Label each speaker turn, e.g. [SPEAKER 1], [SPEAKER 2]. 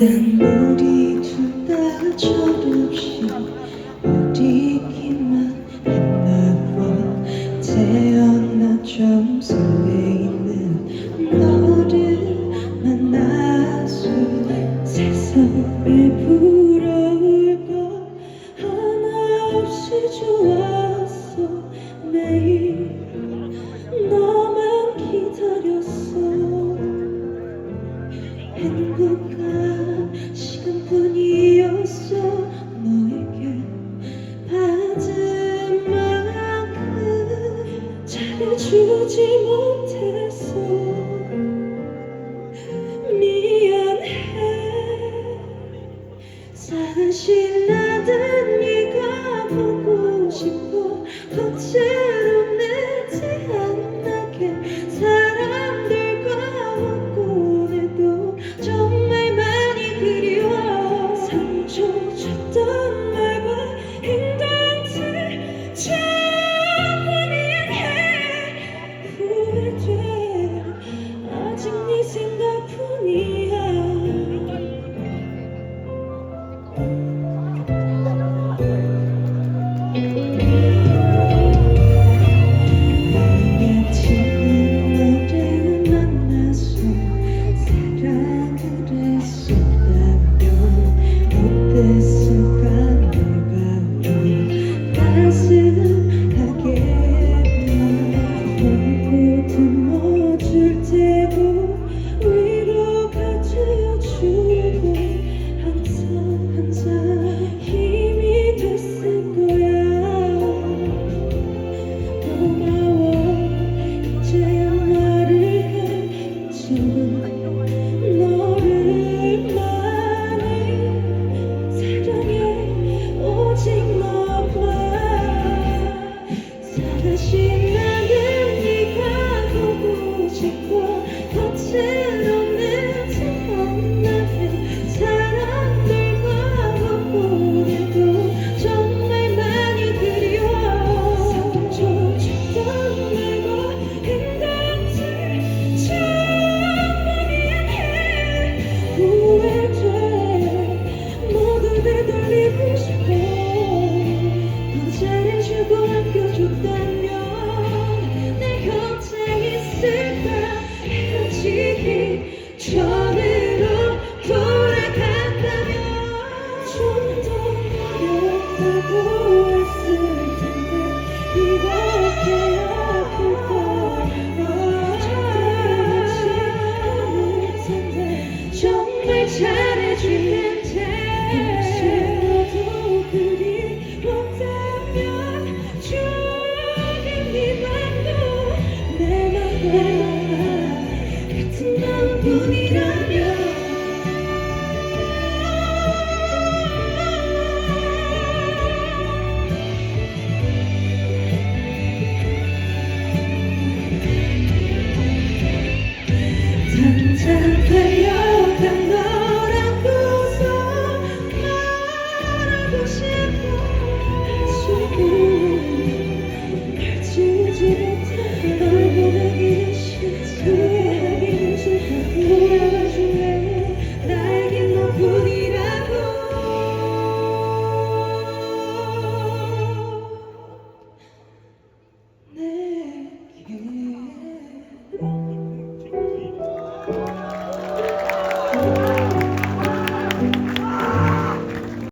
[SPEAKER 1] 난 물이 둘 다쳐 promising the pruning. 같은 나뿐이라